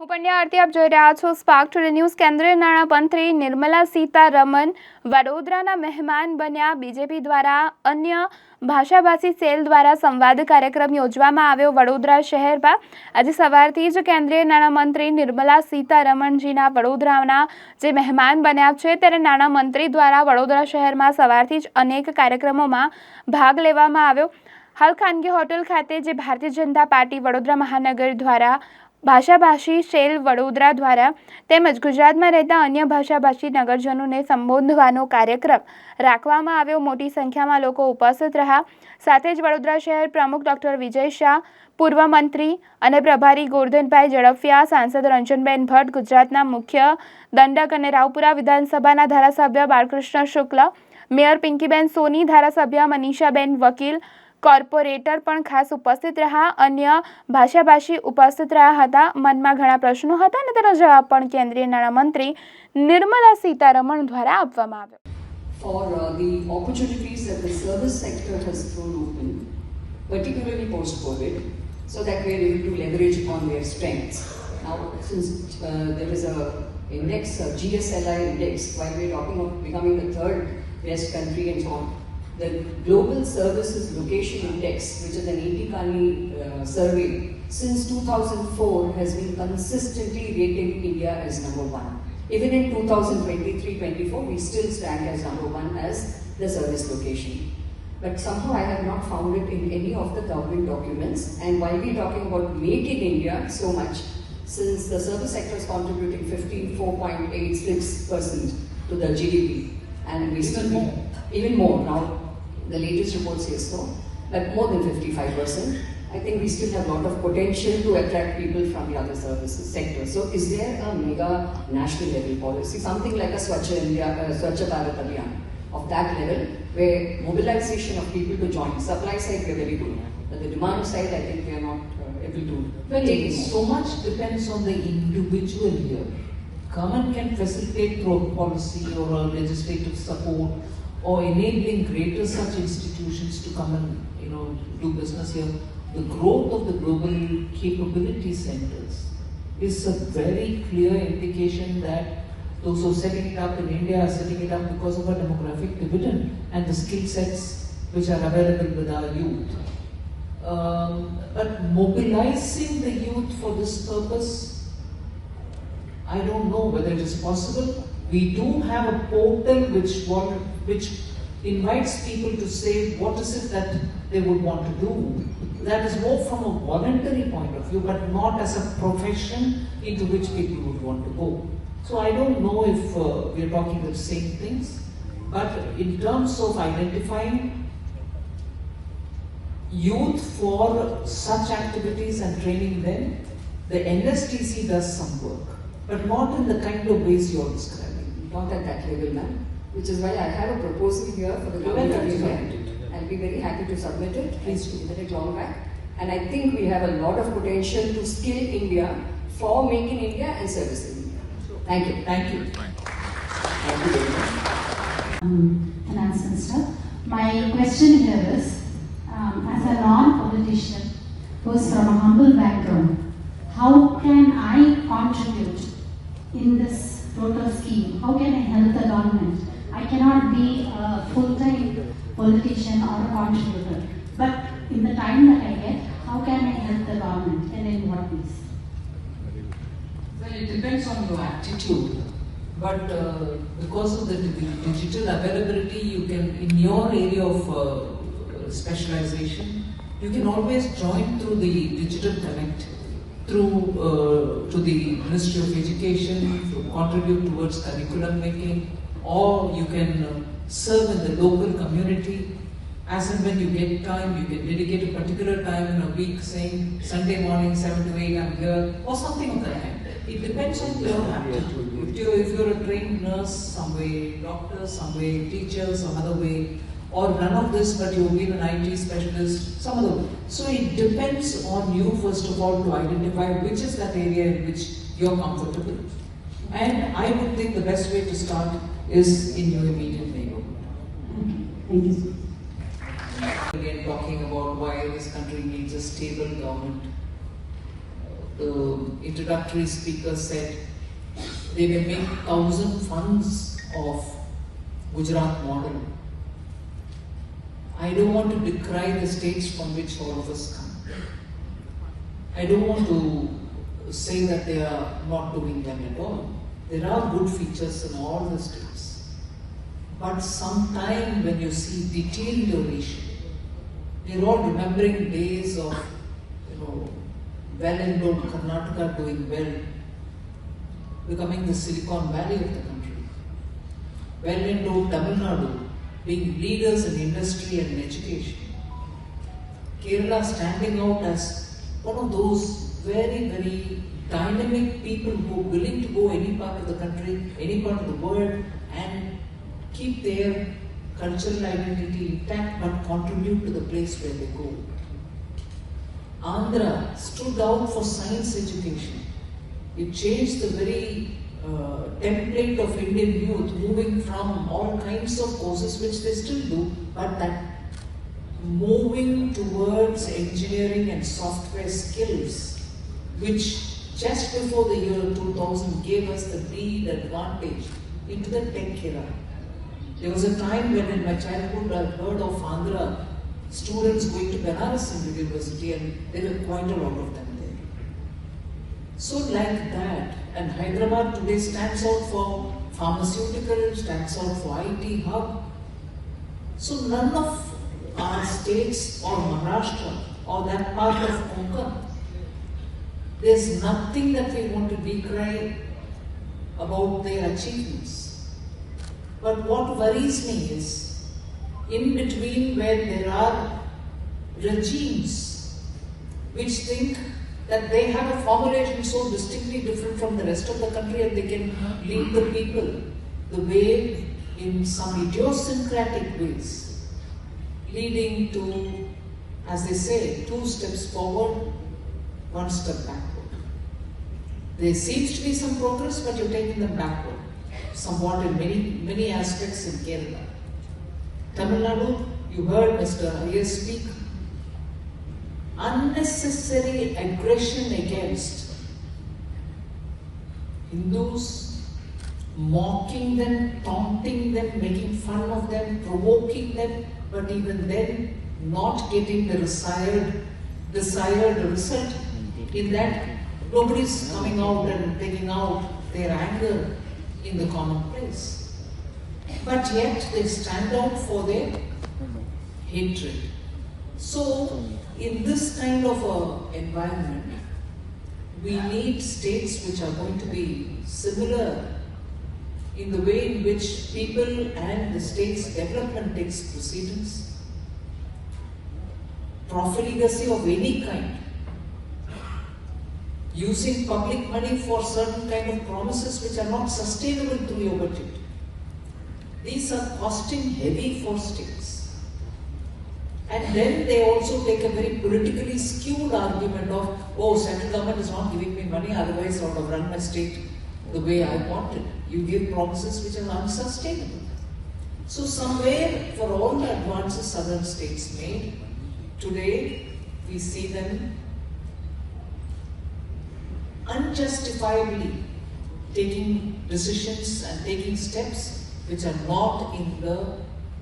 હું પંડ્યા આરતી, આપ જોઈ રહ્યા છો સ્પાર્ક ટુડે ન્યૂઝ કેન્દ્રીય નાણામંત્રી નિર્મલા સીતારમણ વડોદરાના મહેમાન બન્યા. બીજેપી દ્વારા અન્ય ભાષાભાષી સેલ દ્વારા સંવાદ કાર્યક્રમ યોજવામાં આવ્યો વડોદરા શહેરમાં. આજે સવારથી જ કેન્દ્રીય નાણામંત્રી નિર્મલા સીતારમણજીના વડોદરાના જે મહેમાન બન્યા છે ત્યારે નાણામંત્રી દ્વારા વડોદરા શહેરમાં સવારથી જ અનેક કાર્યક્રમોમાં ભાગ લેવામાં આવ્યો. હાલ ખાનગી હોટેલ ખાતે જે ભારતીય જનતા પાર્ટી વડોદરા મહાનગર દ્વારા ભાષાભાષી સેલ વડોદરા દ્વારા તેમજ ગુજરાતમાં રહેતા અન્ય ભાષાભાષી નગરજનોને સંબોધવાનો કાર્યક્રમ રાખવામાં આવ્યો. મોટી સંખ્યામાં લોકો ઉપસ્થિત રહ્યા. સાથે જ વડોદરા શહેર પ્રમુખ ડૉક્ટર વિજય શાહ, પૂર્વ મંત્રી અને પ્રભારી ગોરધનભાઈ ઝડફિયા, સાંસદ રંજનબેન ભટ્ટ, ગુજરાતના મુખ્ય દંડક અને રાવપુરા વિધાનસભાના ધારાસભ્ય બાળકૃષ્ણ શુક્લ, મેયર પિંકીબેન સોની, ધારાસભ્ય મનીષાબેન વકીલ કોર્પોરેટર પણ ખાસ ઉપસ્થિત રહ્યા અન્ય ભાષાભાષી ઉપસ્થિત રહ્યા હતા મનમાં ઘણા પ્રશ્નો હતા અને તેનો જવાબ પણ કેન્દ્રીય નાણામંત્રી નિર્મલા સીતારમણ દ્વારા આપવામાં આવ્યો for uh, the opportunities that the service sector has thrown open, particularly post-COVID, so that we are able to leverage on their strengths. Now, since uh, there is a index, a GSLI index, while we are talking of becoming the third best country and so on, the Global Services Location Index, which is an Indicani uh, survey, since 2004 has been consistently rating India as number one. Even in 2023-24, we still stand as number one as the service location. But somehow I have not found it in any of the government documents. And while we're talking about Make in India so much, since the service sector is contributing 54.86% to the GDP, and we still more, even more now, the latest report says so, but more than 55%. I think we still have a lot of potential to attract people from the other services sector. So, is there a mega national level policy, something like a Swachh India, uh, Swachh Bharat Abhiyan of that level, where mobilization of people to join. Supply side we are very good, but the demand side I think we are not uh, able to Well, take it so much depends on the individual here. Government can facilitate through policy or legislative support or enabling greater such institutions to come and you know do business here. The growth of the global capability centers is a very clear indication that those who are setting it up in India are setting it up because of a demographic dividend and the skill sets which are available with our youth. Um, but mobilizing the youth for this purpose, I don't know whether it is possible. We do have a portal which want, which invites people to say what is it that they would want to do. That is more from a voluntary point of view, but not as a profession into which people would want to go. So I don't know if uh, we are talking the same things, but in terms of identifying youth for such activities and training them, the NSTC does some work, but not in the kind of ways you're describing. Not at that level, ma'am. Which is why I have a proposal here for the government of that's India. I'll be very happy to submit it. Please do. Let it long back. And I think we have a lot of potential to skill India for making India and servicing India. Thank you. Thank you. Thank you very much. um, Finance Minister. My question here is, um, as a non-politician who's from a humble background, how can I contribute in this total scheme? How can I help the government? I cannot be a full-time politician or a contributor, but in the time that I get, how can I help the government and in what ways? Well, it depends on your attitude. But uh, because of the digital availability, you can, in your area of uh, specialization, you can always join through the Digital Connect, through uh, to the Ministry of Education, to contribute towards curriculum making, or you can uh, serve in the local community. As and when you get time, you can dedicate a particular time in a week, saying Sunday morning, 7 to 8, I'm here, or something of that kind. It depends on your aptitude. If you're, if you're a trained nurse, some way, doctor, some way, teacher, some other way, or none of this, but you've been an IT specialist, some other way. So it depends on you, first of all, to identify which is that area in which you're comfortable. And I would think the best way to start is in your immediate neighborhood. Okay, thank you. Again, talking about why this country needs a stable government. the introductory speaker said, they may make thousand funds of Gujarat model. I don't want to decry the states from which all of us come. I don't want to say that they are not doing them at all. There are good features in all the states. But sometime when you see deterioration, we're all remembering days of, you know, well-endowed Karnataka doing well, becoming the Silicon Valley of the country. Well-endowed Tamil Nadu being leaders in industry and in education. Kerala standing out as one of those very, very dynamic people who are willing to go any part of the country, any part of the world, and keep their cultural identity intact but contribute to the place where they go. Andhra stood out for science education. It changed the very uh, template of Indian youth, moving from all kinds of courses, which they still do, but that moving towards engineering and software skills, which just before the year 2000 gave us the lead advantage into the tech era. There was a time when in my childhood I heard of Andhra students going to Banaras University and there were quite a lot of them there. So like that, and Hyderabad today stands out for pharmaceutical, stands out for IT hub. So none of our states or Maharashtra or that part of Konkan, there's nothing that we want to decry about their achievements. But what worries me is, in between where there are regimes which think that they have a formulation so distinctly different from the rest of the country and they can lead the people the way in some idiosyncratic ways, leading to, as they say, two steps forward, one step backward. There seems to be some progress, but you're taking them backward, somewhat in many, many aspects in Kerala. Tamil Nadu, you heard Mr. Iyer speak. Unnecessary aggression against Hindus, mocking them, taunting them, making fun of them, provoking them, but even then not getting the desired, desired result. In that, nobody's coming out and taking out their anger in the common place. But yet they stand out for their hatred. So, in this kind of a environment, we need states which are going to be similar in the way in which people and the state's development takes proceedings. Profligacy of any kind. Using public money for certain kind of promises which are not sustainable through your budget. These are costing heavy for states. And then they also take a very politically skewed argument of, oh, central government is not giving me money, otherwise I would have run my state the way I wanted. You give promises which are unsustainable. So somewhere for all the advances southern states made, today we see them unjustifiably taking decisions and taking steps which are not in the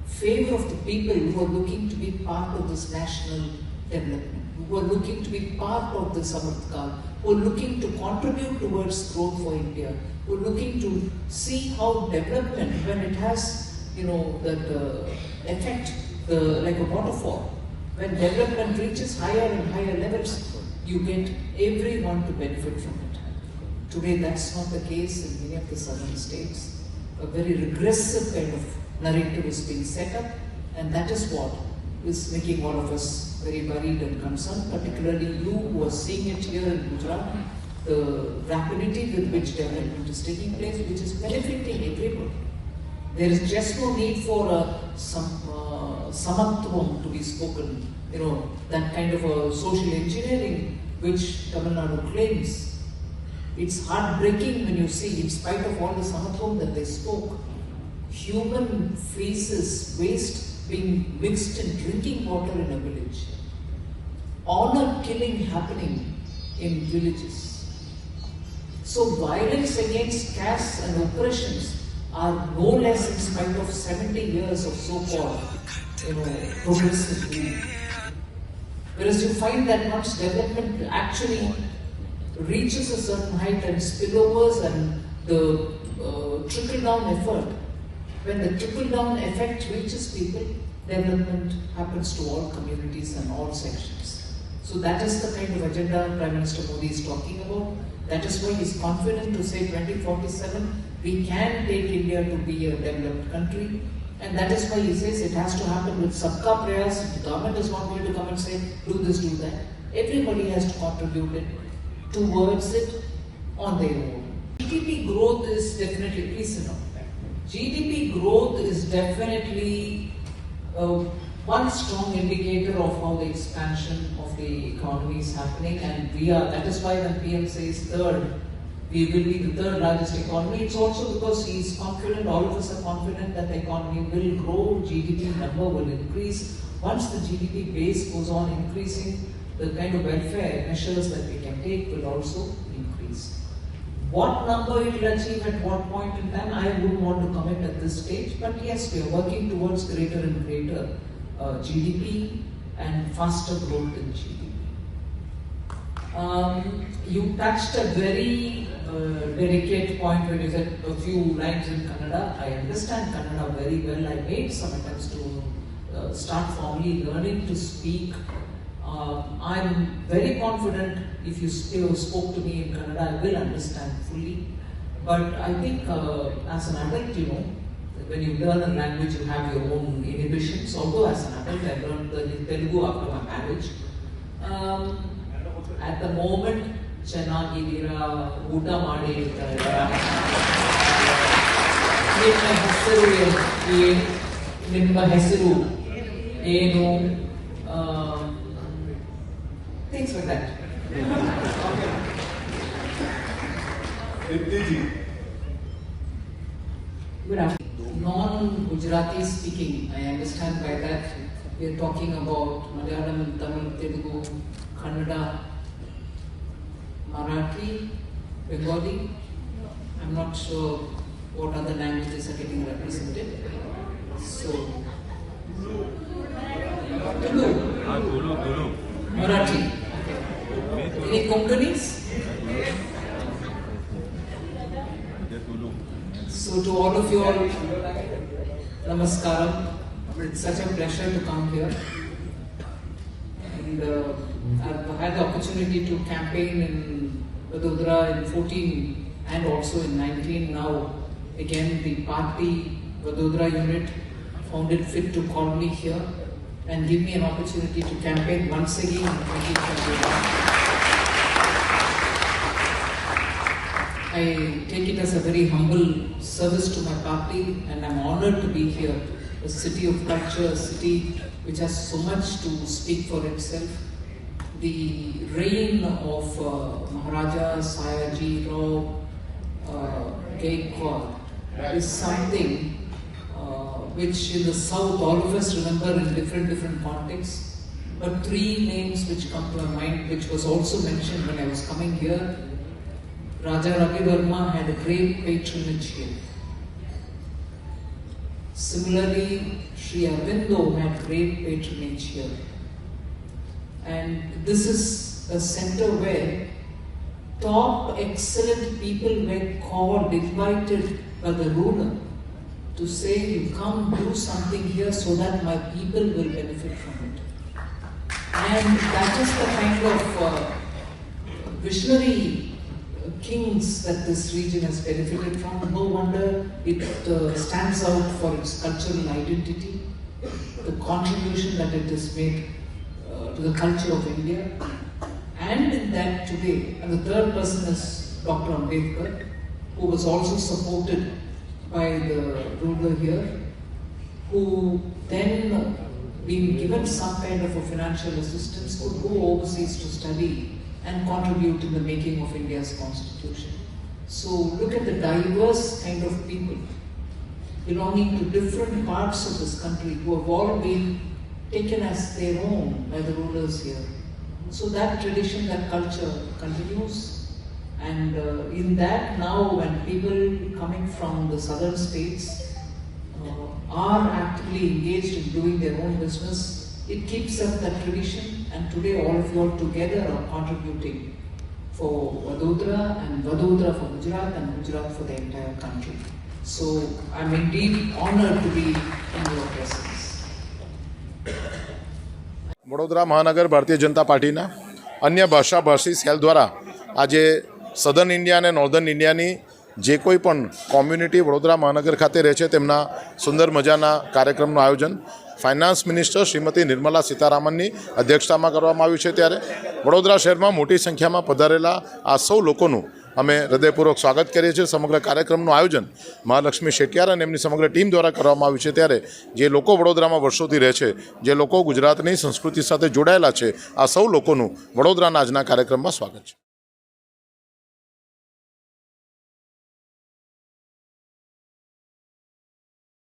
favor of the people who are looking to be part of this national development, who are looking to be part of the Samartkal, who are looking to contribute towards growth for India, who are looking to see how development, when it has, you know, that uh, effect, like a waterfall, when development reaches higher and higher levels, you get everyone to benefit from it. Today, that's not the case in many of the southern states. A very regressive kind of narrative is being set up, and that is what is making all of us very worried and concerned, particularly you who are seeing it here in Gujarat, the rapidity with which development is taking place, which is benefiting everybody. There is just no need for a some uh, to be spoken, you know, that kind of a social engineering which Tamil Nadu claims. It's heartbreaking when you see, in spite of all the samatvam that they spoke, human feces, waste being mixed in drinking water in a village. Honor killing happening in villages. So violence against castes and oppressions are no less in spite of 70 years of so-called, you know, progressive. Whereas you find that once development actually reaches a certain height and spillovers and the uh, trickle-down effort, when the trickle-down effect reaches people, development happens to all communities and all sections. So that is the kind of agenda Prime Minister Modi is talking about. That is why he is confident to say 2047 we can take India to be a developed country. And that is why he says it has to happen with Sabka prayers. The government is not going to come and say, do this, do that. Everybody has to contribute it towards it on their own. GDP growth is definitely, please sit down. GDP growth is definitely uh, one strong indicator of how the expansion of the economy is happening, and we are. That is why when PM says third, we will be the third largest economy. It's also because he is confident. All of us are confident that the economy will grow, GDP number will increase. Once the GDP base goes on increasing, the kind of welfare measures that we can take will also increase. What number it will achieve at what point in time, I wouldn't want to comment at this stage, but yes, we are working towards greater and greater uh, GDP and faster growth in GDP. Um, you touched a very delicate point when you said a few lines in Kannada. I understand Kannada very well. I made some attempts to uh, start formally learning to speak. Um, I'm very confident if you still spoke to me in Kannada, I will understand fully. But I think uh, as an adult, you know, when you learn a language, you have your own inhibitions. Although as an adult, I learned Telugu after my marriage. Um, at the moment, ಚೆನ್ನಾಗಿದ್ದೀರಾ ಊಟ ಮಾಡಿ ನಿಮ್ಮ ಹೆಸರು ಏನು ನಿಮ್ಮ ಹೆಸರು ಏನು things like that Dipti ji. Good afternoon. Non-Gujarati speaking, I understand by that we are talking about Malayalam, Tamil, Telugu, Kannada, Marathi, Bengali. I'm not sure what other languages are getting represented. So, Tulu, Ah, Tulu, Tulu. Marathi. Any Konkanis? So to all of you all, namaskaram. It's such a pleasure to come here. And uh, I've had the opportunity to campaign in Vadodara in 14 and also in 19 now. Again, the party Vadodara unit found it fit to call me here and give me an opportunity to campaign once again in 2021. I take it as a very humble service to my party and I'm honored to be here. A city of culture, a city which has so much to speak for itself. The reign of uh, Maharaja Sayaji Rao uh, Gaikwad is something uh, which in the south all of us remember in different different contexts. But three names which come to my mind, which was also mentioned when I was coming here, Raja Ravi Verma had a great patronage here. Similarly, Sri Aurobindo had great patronage here. And this is a center where top excellent people were called, invited by the ruler to say, you come do something here so that my people will benefit from it. And that is the kind of uh, visionary kings that this region has benefited from. No wonder it uh, stands out for its cultural identity, the contribution that it has made the culture of India. And in that today, and the third person is Dr. Ambedkar, who was also supported by the ruler here, who then being given some kind of a financial assistance could go overseas to study and contribute in the making of India's constitution. So look at the diverse kind of people belonging to different parts of this country who have all been taken as their own by the rulers here. So that tradition, that culture continues. And uh, in that now when people coming from the southern states uh, are actively engaged in doing their own business, it keeps up that tradition and today all of you all together are contributing for Vadodara and Vadodara for Gujarat and Gujarat for the entire country. So I'm indeed honored to be in your presence. Vadodara મહાનગર ભારતીય જનતા પાર્ટીના અન્ય ભાષાભાષી cell દ્વારા આજે સધન India અને northern ઇન્ડિયાની જે કોઈ પણ કોમ્યુનિટી વડોદરા મહાનગર ખાતે રહે છે, તેમના સુંદર મજાના કાર્યક્રમનું આયોજન ફાઇનાન્સ મિનિસ્ટર શ્રીમતી નિર્મલા સીતારામનની અધ્યક્ષતામાં કરવામાં આવ્યું છે. ત્યારે વડોદરા શહેરમાં મોટી સંખ્યામાં પધારેલા આ સૌ લોકોનું અમે હૃદયપૂર્વક સ્વાગત કરીએ છીએ સમગ્ર કાર્યક્રમનું આયોજન મહાલક્ષ્મી શેટિયાર અને એમની સમગ્ર ટીમ દ્વારા કરવામાં આવ્યું છે ત્યારે જે લોકો વડોદરામાં વર્ષોથી રહે છે, જે લોકો ગુજરાતની સંસ્કૃતિ સાથે જોડાયેલા છે, આ સૌ લોકોનું વડોદરાના આજના કાર્યક્રમમાં સ્વાગત છે.